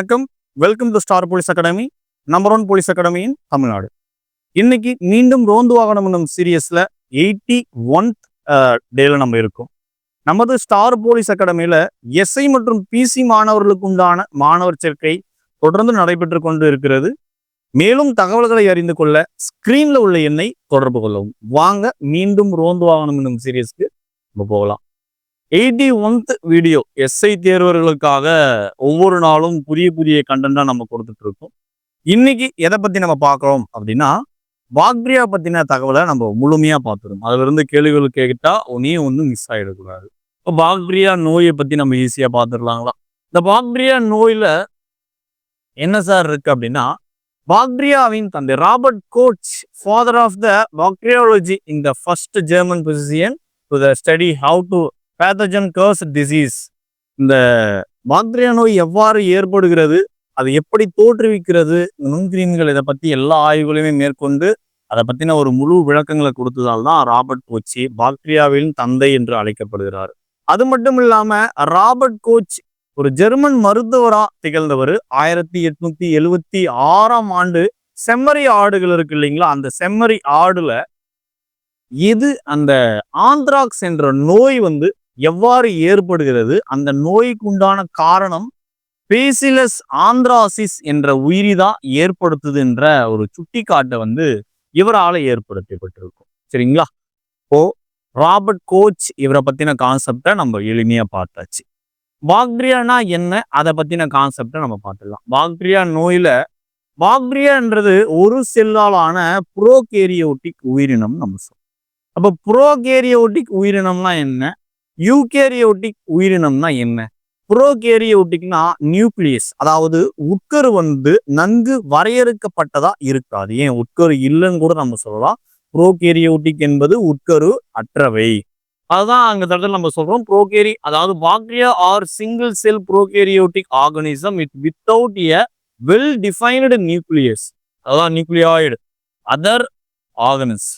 வணக்கம். Welcome to star police academy number one police அகாடமியின் Tamil Nadu இன்னைக்கு மீண்டும் ரோந்து வாகனம் என்னும் சீரியஸில் எயிட்டி ஒன் டேல நம்ம இருக்கோம். நமது ஸ்டார் போலீஸ் அகாடமியில் எஸ்ஐ மற்றும் பிசி மாணவர்களுக்கு உண்டான மாணவர் சேர்க்கை தொடர்ந்து நடைபெற்று கொண்டு இருக்கிறது மேலும் தகவல்களை அறிந்து கொள்ள ஸ்க்ரீனில் உள்ள எண்ணை தொடர்பு கொள்ளவும். வாங்க மீண்டும் ரோந்து வாகனம் என்னும் சீரியஸ்க்கு நம்ம போகலாம். எயிட்டி ஒன்த் வீடியோ எஸ்ஐ தேர்வர்களுக்காக ஒவ்வொரு நாளும் புதிய புதிய கண்டென்ட்டாக நம்ம கொடுத்துட்டு இருக்கோம். இன்னைக்கு எதை பற்றி நம்ம பார்க்குறோம் அப்படின்னா பாக்டீரியா பற்றின தகவலை நம்ம முழுமையாக பார்த்துருவோம் அதுலருந்து கேள்விகள் கேட்டா ஒன்றையும் ஒன்றும் மிஸ் ஆகிடக்கூடாது இப்போ பாக்டீரியா நோயை பற்றி நம்ம ஈஸியாக பார்த்துடலாங்களா? இந்த பாக்டீரியா நோயில் என்ன சார் இருக்கு அப்படின்னா பாக்டீரியாவின் தந்தை Robert Koch father of the bacteriology in the first German physician to the study how to pathogen causes disease இந்த பாக்டீரியா நோய் எவ்வாறு ஏற்படுகிறது அது எப்படி தோற்றுவிக்கிறது நுண்கிரீன்கள் இதை பற்றி எல்லா ஆய்வுகளையுமே மேற்கொண்டு அதை பற்றின ஒரு முழு விளக்கங்களை கொடுத்ததால் தான் ராபர்ட் கோச்சி பாக்டீரியாவின் தந்தை என்று அழைக்கப்படுகிறார். அது மட்டும் இல்லாமல் ராபர்ட் கோச் ஒரு ஜெர்மன் மருத்துவரா திகழ்ந்தவர். ஆயிரத்தி எட்நூத்தி எழுவத்தி ஆறாம் ஆண்டு செம்மறி ஆடுகள் இருக்கு இல்லைங்களா அந்த செம்மறி ஆடுல எது அந்த ஆந்த்ராக்ஸ் என்ற நோய் வந்து எவ்வாறு ஏற்படுகிறது? அந்த நோய்க்குண்டான காரணம் பேசிலஸ் ஆந்த்ராசிஸ் என்ற உயிரி தான் ஏற்படுத்துது என்ற ஒரு சுட்டிக்காட்டை வந்து இவரால் ஏற்படுத்தப்பட்டிருக்கும். சரிங்களா? இப்போ ராபர்ட் கோச் இவரை பத்தின கான்செப்டை நம்ம எளிமையா பார்த்தாச்சு. பாக்டீரியானா என்ன? அதை பத்தின கான்செப்டை நம்ம பார்த்துக்கலாம் பாக்டீரியா நோயில பாக்டீரியான்றது ஒரு செல்லாலான புரோகேரியோட்டிக் உயிரினம் நம்ம சொல்லுவோம் அப்போ புரோகேரியோட்டிக் உயிரினம்னா என்ன? யூகேரியோட்டிக் உயிரினம்னா என்ன? புரோகேரியோட்டிக்னா நியூக்ளியஸ் அதாவது உட்கரு வந்து நன்கு வரையறுக்கப்பட்டதா இருக்காது. ஏன்? உட்கரு இல்லைன்னு கூட நம்ம சொல்லலாம். புரோகேரியோட்டிக் என்பது உட்கரு அற்றவை. அதுதான் அங்க தடவை நம்ம சொல்றோம். ப்ரோகேரி அதாவது bacteria are single cell prokaryotic organism. It without a well defined nucleus அதான் nucleoid. Other organisms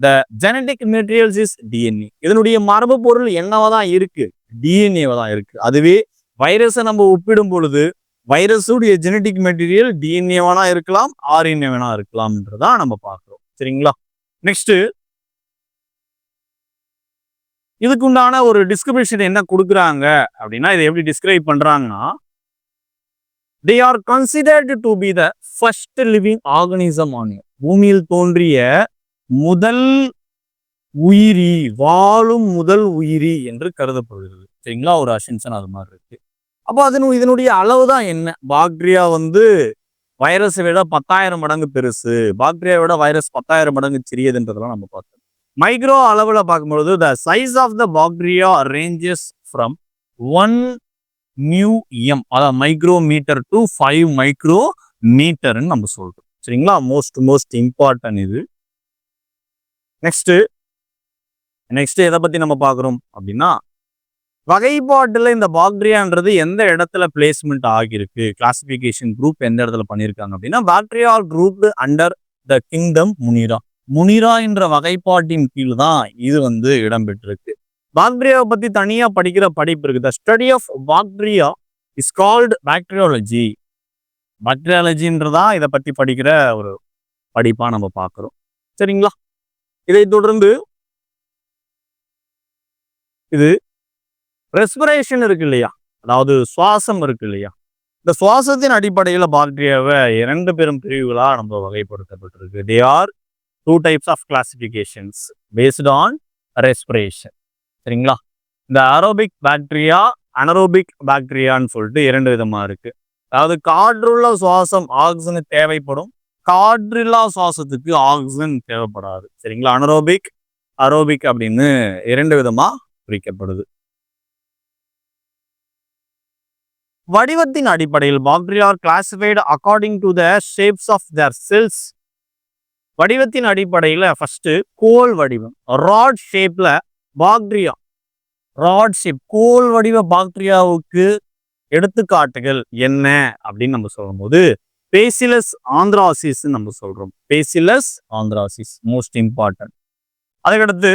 the genetic materials is DNA இதனுடைய மரபு பொருள் என்னவா தான் இருக்கு டிஎன்ஏவா தான் இருக்கு. அதுவே வைரஸை நம்ம ஒப்பிடும் பொழுது வைரஸுடைய ஜெனடிக் மெட்டீரியல் டிஎன்ஏ வேணா இருக்கலாம் ஆர்என்ஏ வேணா இருக்கலாம்ன்றதான் நம்ம பார்க்குறோம். சரிங்களா? நெக்ஸ்ட் இதுக்குண்டான ஒரு டிஸ்கிரிப்ஷன் என்ன கொடுக்குறாங்க அப்படின்னா இதை எப்படி டிஸ்கிரைப் பண்றாங்கன்னா they are considered to be the first living organism on பூமியில் தோன்றிய முதல் உயிரி வாழும் முதல் உயிரி என்று கருதப்படுகிறது. சரிங்களா? ஒரு அசென்ஷன் அது மாதிரி இருக்கு. அப்போ அதனு இதனுடைய அளவு தான் என்ன? பாக்டீரியா வந்து வைரஸை விட பத்தாயிரம் மடங்கு பெருசு. பாக்டீரியா விட வைரஸ் பத்தாயிரம் மடங்கு சிறியதுன்றதெல்லாம் நம்ம பார்த்தோம். மைக்ரோ அளவில் பார்க்கும்பொழுது the size of the bacteria ranges from one mu m அதாவது micro meter to five micro மீட்டர்னு நம்ம சொல்றோம். சரிங்களா? மோஸ்ட் மோஸ்ட் இம்பார்ட்டன்ட் இது. நெக்ஸ்ட் நெக்ஸ்ட் எதை பத்தி நம்ம பார்க்குறோம் அப்படின்னா வகைப்பாட்டில் இந்த பாக்டீரியான்றது எந்த இடத்துல பிளேஸ்மெண்ட் ஆகியிருக்கு? கிளாசிபிகேஷன் குரூப் எந்த இடத்துல பண்ணியிருக்காங்க அப்படின்னா bacteria group under the kingdom Monera Monera என்ற வகைப்பாட்டின் கீழ் தான் இது வந்து இடம்பெற்றிருக்கு பாக்டீரியாவை பத்தி தனியா படிக்கிற படிப்பு இருக்கு. The study of bacteria is called bacteriology பாக்டீரியாலஜின்றதா இதை பத்தி படிக்கிற ஒரு படிப்பா நம்ம பாக்குறோம் சரிங்களா? இதை தொடர்ந்து இது ரெஸ்பிரேஷன் இருக்கு இல்லையா? அதாவது சுவாசம் இருக்கு இல்லையா? இந்த சுவாசத்தின் அடிப்படையில் பாக்டீரியாவை இரண்டு பெரும் பிரிவுகளாக நம்ம வகைப்படுத்தப்பட்டிருக்கு. They are two types of classifications based on respiration சரிங்களா? இந்த அரோபிக் பாக்டீரியா அனரோபிக் பாக்டீரியான்னு சொல்லிட்டு இரண்டு விதமாக இருக்கு. அதாவது காற்றுள்ள சுவாசம் ஆக்சிஜன் தேவைப்படும் காற்றில்லா சுவாசத்துக்கு ஆக்சிஜன் தேவைப்படாது. சரிங்களா? அனரோபிக் அரோபிக் அப்படின்னு இரண்டு விதமா பிரிக்கப்படுது. வடிவத்தின் அடிப்படையில் bacteria classified according to the shapes of their cells வடிவத்தின் அடிப்படையில் ஃபஸ்ட்டு கோல் வடிவம் ராட் ஷேப்பில் பாக்டீரியா ராட் ஷேப் கோல் வடிவ பாக்டீரியாவுக்கு எடுத்துக்காட்டுகள் என்ன அப்படின்னு நம்ம சொல்லும்போது பேசிலஸ் ஆந்திராசிஸ் நம்ம சொல்றோம். பேசிலஸ் ஆந்திராசிஸ் மோஸ்ட் இம்பார்ட்டன்ட் அதுக்கடுத்து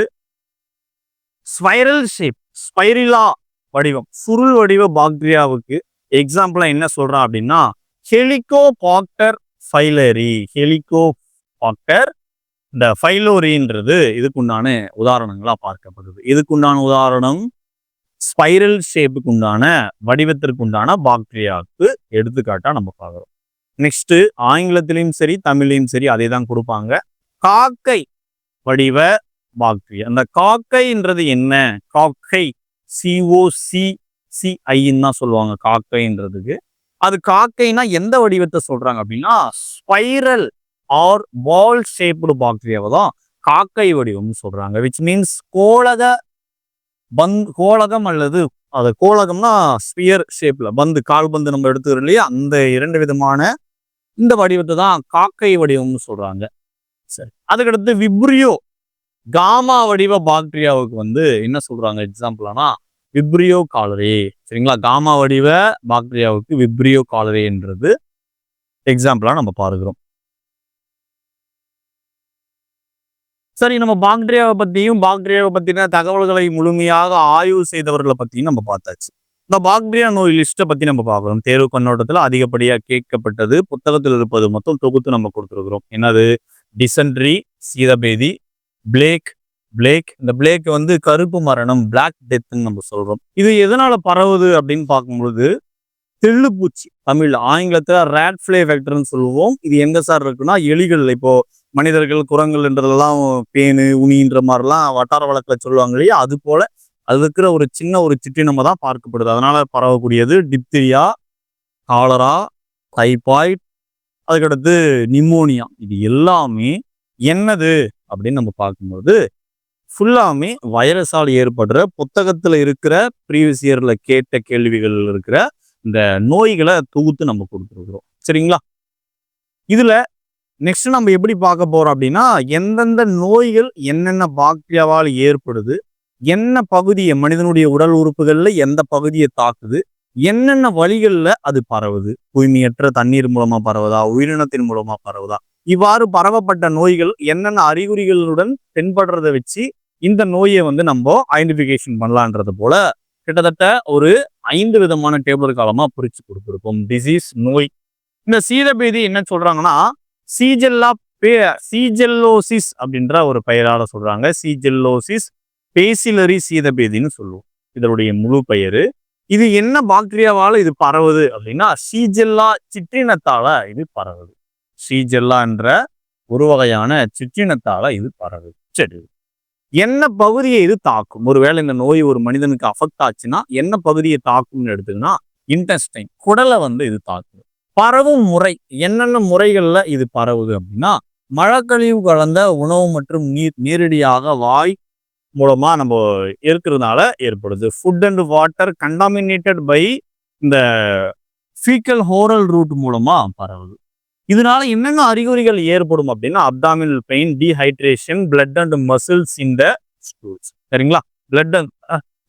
ஸ்பைரல் ஷேப் ஸ்பைரிலா வடிவம் சுருள் வடிவ பாக்டீரியாவுக்கு எக்ஸாம்பிளா என்ன சொல்றான் அப்படின்னா ஹெலிகோபாக்டர் ஃபைலரி ஹெலிகோ பாக்டர் இந்த ஃபைலோரின்றது இதுக்குண்டான உதாரணங்களா பார்க்கப்படுது. இதுக்குண்டான உதாரணம் ஸ்பைரல் ஷேப்புக்கு உண்டான வடிவத்திற்கு உண்டான பாக்டீரியாவுக்கு எடுத்துக்காட்டா நம்ம பார்க்குறோம். நெக்ஸ்ட்டு ஆங்கிலத்திலையும் சரி தமிழ்லையும் சரி அதே தான் கொடுப்பாங்க. காக்கை வடிவ வாக்கு அந்த காக்கைன்றது என்ன? காக்கை சிஓசி சிஐன்னு தான் சொல்லுவாங்க காக்கைன்றதுக்கு. அது காக்கைனா எந்த வடிவத்தை சொல்றாங்க அப்படின்னா ஸ்பைரல் ஆர் பால் ஷேப்டு பாக்டீரியாவை தான் காக்கை வடிவம்னு சொல்றாங்க விச் மீன்ஸ் கோலக பந்த் கோலகம் அல்லது அது கோலகம்னா ஸ்பியர் ஷேப்ல பந்து கால்பந்து நம்ம எடுத்துக்கிறோம் இல்லையா? அந்த இரண்டு விதமான இந்த வடிவத்தை தான் காக்கை வடிவம்னு சொல்றாங்க. சரி அதுக்கடுத்து விப்ரியோ காமா வடிவ பாக்டீரியாவுக்கு வந்து என்ன சொல்றாங்க? எக்ஸாம்பிளானா விப்ரியோ காலரி. சரிங்களா? காமா வடிவ பாக்டீரியாவுக்கு விப்ரியோ காலரின்றது எக்ஸாம்பிளாக நம்ம பார்க்குறோம். சரி நம்ம பாக்டீரியாவை பற்றியும் பாக்டீரியாவை பற்றின தகவல்களை முழுமையாக ஆய்வு செய்தவர்களை பற்றியும் நம்ம பார்த்தாச்சு. இந்த பாக்டீரியா நோய் லிஸ்ட்டை பற்றி நம்ம பார்க்குறோம். தேர்வு கண்ணோட்டத்தில் அதிகப்படியாக கேட்கப்பட்டது புத்தகத்தில் இருப்பது மொத்தம் தொகுத்து நம்ம கொடுத்துருக்குறோம். என்னது? டிசன்ட்ரி சீதபேதி பிளேக் பிளேக் இந்த பிளேக் வந்து கருப்பு மரணம் பிளாக் டெத்துன்னு நம்ம சொல்கிறோம் இது எதனால் பரவுது அப்படின்னு பார்க்கும்பொழுது தெள்ளுப்பூச்சி தமிழ் ஆங்கிலத்தில் ரேட் ஃபிளே ஃபேக்டர்னு சொல்லுவோம். இது எங்கே சார் இருக்குன்னா எலிகள் இப்போது மனிதர்கள் குரங்குன்றதெல்லாம் பேனு உனின்ற மாதிரிலாம் வட்டார வழக்கில் சொல்லுவாங்க இல்லையா? அது போல அது இருக்கிற ஒரு சின்ன ஒரு சிற்றினமா தான் பார்க்கப்படுது. அதனால பரவக்கூடியது டிப்திரியா காலரா டைபாய்ட் அதுக்கடுத்து நிமோனியா இது எல்லாமே என்னது அப்படின்னு நம்ம பார்க்கும்போது ஃபுல்லாமே வைரஸால் ஏற்படுற புத்தகத்தில் இருக்கிற ப்ரீவியஸ் இயரில் கேட்ட கேள்விகள் இருக்கிற இந்த நோய்களை தொகுத்து நம்ம கொடுத்துருக்குறோம். சரிங்களா? இதில் நெக்ஸ்ட் நம்ம எப்படி பார்க்க போறோம் அப்படின்னா எந்தெந்த நோய்கள் என்னென்ன பாக்டீரியாவால் ஏற்படுது என்ன பகுதியை மனிதனுடைய உடல் உறுப்புகளில் எந்த பகுதியை தாக்குது என்னென்ன வழிகளில் அது பரவுது? தூய்மையற்ற தண்ணீர் மூலமா பரவுதா? உயிரினத்தின் மூலமா பரவுதா? இவ்வாறு பரவப்பட்ட நோய்கள் என்னென்ன அறிகுறிகளுடன் தென்படுறத வச்சு இந்த நோயை வந்து நம்ம ஐடென்டிஃபிகேஷன் பண்ணலான்றது போல கிட்டத்தட்ட ஒரு ஐந்து விதமான டேபிள் காலமா பிரிச்சு கொடுத்துருக்கோம். டிசீஸ் நோய். இந்த சீதபேதி என்ன சொல்றாங்கன்னா சீஜெல்லா பே சீஜெல்லோசிஸ் அப்படின்ற ஒரு பெயரால் சொல்கிறாங்க சீஜெல்லோசிஸ் பேசிலரி சீதபேதின்னு சொல்லுவோம். இதனுடைய முழு பெயர். இது என்ன பாக்டீரியாவால் இது பரவுது அப்படின்னா சீஜெல்லா சிற்றினத்தால இது பரவுது. சீஜெல்லா என்ற ஒரு வகையான சிற்றினத்தால இது பரவுது. சரி. என்ன பகுதியை இது தாக்கும்? ஒருவேளை இந்த நோய் ஒரு மனிதனுக்கு அஃபெக்ட் ஆச்சுன்னா என்ன பகுதியை தாக்கும்னு எடுத்துக்கினா இன்டெஸ்டைன் குடலை வந்து இது தாக்கும் பரவும் முறை என்னென்ன முறைகளில் இது பரவுது அப்படின்னா மழைக்கழிவு கலந்த உணவு மற்றும் நீர் நேரடியாக வாய் மூலமாக நம்ம இருக்கிறதுனால ஏற்படுது. Food and water contaminated by இந்த ஃபீக்கல் ஹோரல் ரூட் மூலமாக பரவுது. இதனால என்னென்ன அறிகுறிகள் ஏற்படும் அப்படின்னா abdominal pain dehydration blood and muscles இந்த ஸ்டூல்ஸ் சரிங்களா? பிளட் அண்ட்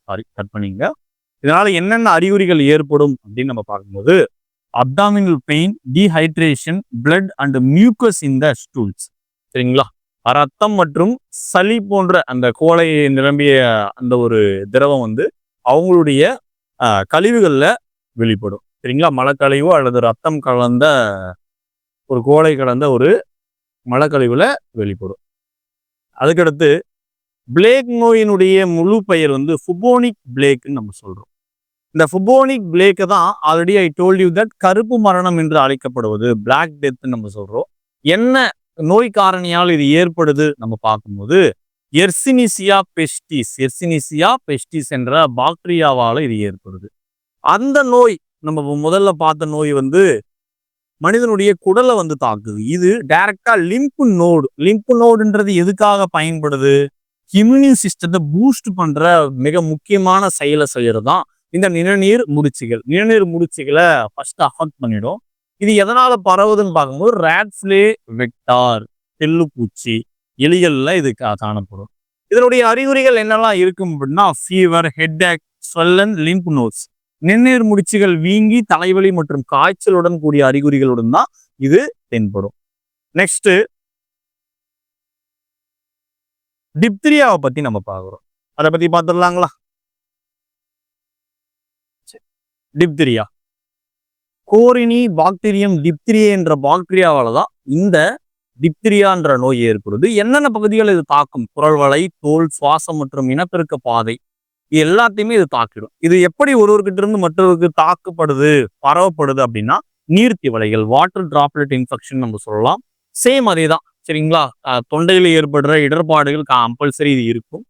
சாரி கட் பண்ணிங்க இதனால என்னென்ன அறிகுறிகள் ஏற்படும் அப்படின்னு நம்ம பார்க்கும்போது abdominal pain dehydration blood and mucus இந்த ஸ்டூல்ஸ் சரிங்களா? ரத்தம் மற்றும் சளி போன்ற அந்த கோலை நிரம்பிய அந்த ஒரு திரவம் வந்து அவங்களுடைய கழிவுகளில் வெளிப்படும். சரிங்களா? மலக்கழிவோ அல்லது ரத்தம் கலந்த ஒரு கோலை கலந்த ஒரு மலக்கழிவுல வெளிப்படும். அதுக்கடுத்து பிளேக் நோயினுடைய முழு பெயர் வந்து ஃபுபோனிக் பிளேக்குன்னு நம்ம சொல்கிறோம் இந்த ஃபுபோனிக் பிளேக்கு தான் already I told you that கருப்பு மரணம் என்று அழைக்கப்படுவது. பிளாக் டெத் நம்ம சொல்றோம். என்ன நோய் காரணியால் இது ஏற்படுது நம்ம பார்க்கும்போது எர்சினிசியா பெஸ்டிஸ் எர்சினிசியா பெஸ்டிஸ் என்ற பாக்டீரியாவால் இது ஏற்படுது. அந்த நோய் நம்ம முதல்ல பார்த்த நோய் வந்து மனிதனுடைய குடலை வந்து தாக்குது. இது டைரக்டா லிம்பு நோடு லிம்பு நோடுன்றது எதுக்காக பயன்படுது? இம்யூனி சிஸ்டத்தை பூஸ்ட் பண்ற மிக முக்கியமான செயலை செய்யறது தான் இந்த நிணநீர் முடிச்சுகள். நிணநீர் முடிச்சுகளை ஃபர்ஸ்ட் அஃபெக்ட் பண்ணிடும். இது எதனால பரவுதுன்னு பார்க்கும்போது ரேட்ஃபிளே வெக்டார் தெல்லுப்பூச்சி எலிகள்ல இது கா- காணப்படும். இதனுடைய அறிகுறிகள் என்னெல்லாம் இருக்கும் அப்படின்னா fever headache swollen lymph nodes நிணநீர் முடிச்சுகள் வீங்கி தலைவலி மற்றும் காய்ச்சலுடன் கூடிய அறிகுறிகளுடன் தான் இது தென்படும். நெக்ஸ்ட் டிப்திரியாவை பத்தி நம்ம பார்க்குறோம். அதை பத்தி பார்த்துடலாங்களா? டிப்திரியா? கோரினி பாக்டீரியம் டிப்திரியா என்ற பாக்டீரியாவால தான் இந்த டிப்திரியான்ற நோய் ஏற்படுது. என்னென்ன பகுதிகள் இது தாக்கும்? குரல்வளை தோல் சுவாசம் மற்றும் இனப்பெருக்க பாதை. இது எல்லாத்தையுமே இது தாக்கிடும். இது எப்படி ஒருவர்கிட்ட இருந்து மற்றவருக்கு தாக்கப்படுது பரவப்படுது அப்படின்னா நீர்த்தி வலைகள் வாட்டர் டிராப்லெட் இன்ஃபெக்ஷன் நம்ம சொல்லலாம். சேம் அதே தான் சரிங்களா தொண்டையில் ஏற்படுற இடர்பாடுகள் கம்பல்சரி இது இருக்கும்.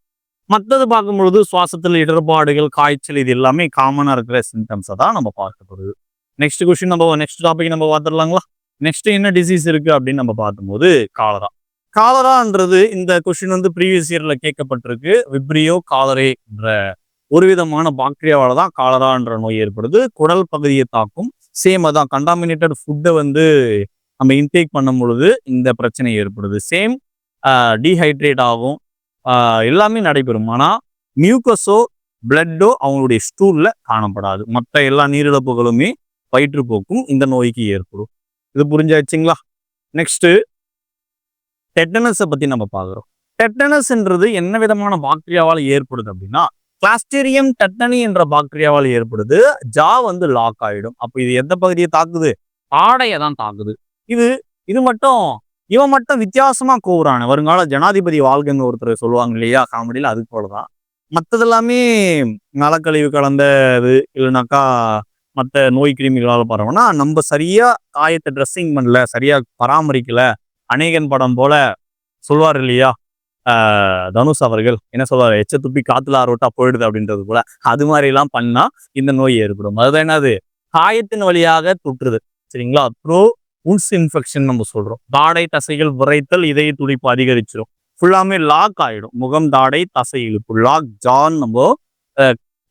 மற்றது பார்க்கும்பொழுது சுவாசத்தில் இடர்பாடுகள் காய்ச்சல் இது எல்லாமே காமனாக இருக்கிற சிம்டம்ஸை தான் நம்ம பார்க்கப்படுது நெக்ஸ்ட் கொஸ்டின் நம்ம நெக்ஸ்ட் டாபிக் நம்ம பார்த்துடலாங்களா? நெக்ஸ்ட் என்ன டிசீஸ் இருக்கு அப்படின்னு நம்ம பார்க்கும்போது காலரா காலரான்றது இந்த கொஸ்டின் வந்து ப்ரீவியஸ் இயர்ல கேட்கப்பட்டிருக்கு. விப்ரியோ காலரேன்ற ஒரு விதமான பாக்டீரியாவால தான் காலரான்ற நோய் ஏற்படுது. குடல் பகுதியை தாக்கும். சேம் அதான் கண்டாமினேட்டட் ஃபுட்டை வந்து நம்ம இன்டேக் பண்ணும் பொழுது இந்த பிரச்சனை ஏற்படுது. சேம் டீஹைட்ரேட் ஆகும். எல்லாமே நடைபெறும். ஆனால் மியூக்கஸோ பிளட்டோ அவங்களுடைய ஸ்டூல்ல காணப்படாது. மற்ற எல்லா நீரிழப்புகளுமே வயிற்றுப்போக்கும் இந்த நோய்க்கு ஏற்படும். இது புரிஞ்சாச்சுங்களா? நெக்ஸ்ட்டு டெட்டனஸை பத்தி நம்ம பார்க்குறோம். டெட்டனஸ்ன்றது என்ன விதமான பாக்டீரியாவால் ஏற்படுது அப்படின்னா கிளாஸ்டீரியம் டெட்டனி என்ற பாக்டீரியாவால் ஏற்படுது. ஜா வந்து லாக் ஆகிடும் அப்போ இது எந்த பகுதியை தாக்குது? ஆடையை தான் தாக்குது. இது இது மட்டும் இவன் மட்டும் வித்தியாசமா கூறுறான் வருங்கால ஜனாதிபதி வாழ்கங்க ஒருத்தர் சொல்லுவாங்க இல்லையா? காமெடியில் அது போலதான். மற்றது எல்லாமே நலக்கழிவு கலந்தது இல்லைனாக்கா மற்ற நோய் கிருமிகளால் பரவனா நம்ம சரியா காயத்தை ட்ரெஸ்ஸிங் பண்ணல சரியா பராமரிக்கல அநேகன் படம் போல சொல்வார் இல்லையா? தனுஷ் அவர்கள் என்ன சொல்வார்? எச்ச துப்பி காத்துல ஆரோட்டா போயிடுது அப்படின்றது போல. அது மாதிரி எல்லாம் பண்ணா இந்த நோய் ஏற்படும். அதுதான் என்னது? காயத்தின் வழியாக தொற்றுது. சரிங்களா? த்ரூ உன்ஸ் இன்ஃபெக்ஷன் நம்ம சொல்கிறோம் தாடை தசைகள் விரைத்தல் இதய துடிப்பு அதிகரிச்சிடும் ஃபுல்லாமே லாக் ஆயிடும். முகம் தாடை தசை இழுப்பு. லாக் ஜான் நம்ம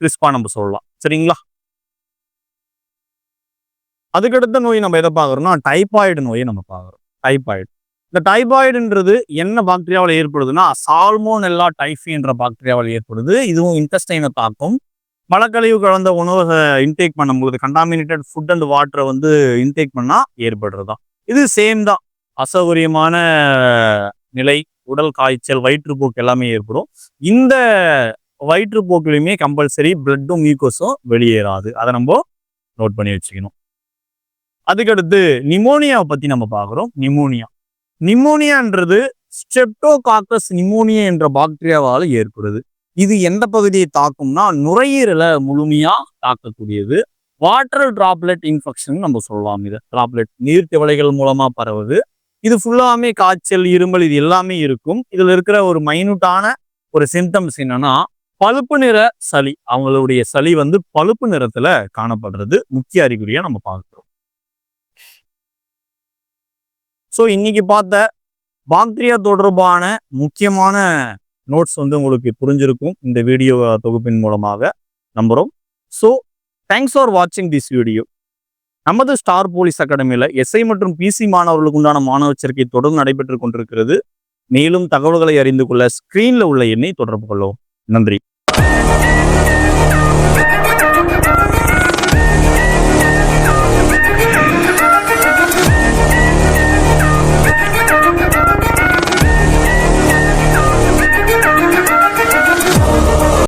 கிறிஸ்பா நம்ம சொல்லலாம். சரிங்களா? அதுக்கடுத்த நோய் நம்ம எதை பார்க்குறோம்னா டைபாய்டு நோயை நம்ம பார்க்குறோம். டைபாய்டு இந்த டைபாய்டுன்றது என்ன பாக்டீரியாவில் ஏற்படுதுன்னா சால்மோன் எல்லா டைஃபின்ற பாக்டீரியாவில் ஏற்படுது. இதுவும் இன்டெஸ்டைனை தாக்கும். மலக்கழிவு கலந்த உணவை இன்டேக் பண்ணும்போது கண்டாமினேட்டட் ஃபுட் அண்ட் வாட்டரை வந்து இன்டேக் பண்ணால் ஏற்படுறது? தான் இது சேம் தான். அசௌகரியமான நிலை உடல் காய்ச்சல் வயிற்றுப்போக்கு எல்லாமே ஏற்படும். இந்த வயிற்றுப்போக்குலையுமே கம்பல்சரி பிளட்டும் மியூக்கோஸும் வெளியேறாது. அதை நம்ம நோட் பண்ணி வச்சுக்கணும். அதுக்கடுத்து நிமோனியாவை பற்றி நம்ம பார்க்குறோம். நிமோனியா நிமோனியான்றது ஸ்டெப்டோகாக்கஸ் நிமோனியா என்ற பாக்டீரியாவால் ஏற்படுது. இது எந்த பகுதியை தாக்கும்னா நுரையீரலை முழுமையா தாக்கக்கூடியது. வாட்டர் டிராப்லெட் இன்ஃபெக்ஷன் நம்ம சொல்லலாம். இதை டிராப்லெட் நீர்த்திவளைகள் மூலமா பரவுது. இது ஃபுல்லாமே காய்ச்சல் இருமல் இது எல்லாமே இருக்கும். இதுல இருக்கிற ஒரு மைனூட்டான ஒரு சிம்டம்ஸ் என்னன்னா பழுப்பு நிற சளி. அவங்களுடைய சளி வந்து பழுப்பு நிறத்துல காணப்படுறது. முக்கிய அறிகுறியா நம்ம பார்க்கிறோம். ஸோ இன்னைக்கு பார்த்த பாக்டீரியா தொடர்பான முக்கியமான நோட்ஸ் வந்து உங்களுக்கு புரிஞ்சிருக்கும். இந்த வீடியோ தொகுப்பின் மூலமாக நம்புகிறோம் ஸோ தேங்க்ஸ் ஃபார் வாட்சிங் திஸ் வீடியோ நமது ஸ்டார் போலீஸ் அகாடமியில் எஸ்ஐ மற்றும் பிசி மாணவர்களுக்கு உண்டான மாணவர் சேர்க்கை தொடர்ந்து நடைபெற்று கொண்டிருக்கிறது. மேலும் தகவல்களை அறிந்து கொள்ள ஸ்க்ரீனில் உள்ள எண்ணை தொடர்பு கொள்ளவும். நன்றி.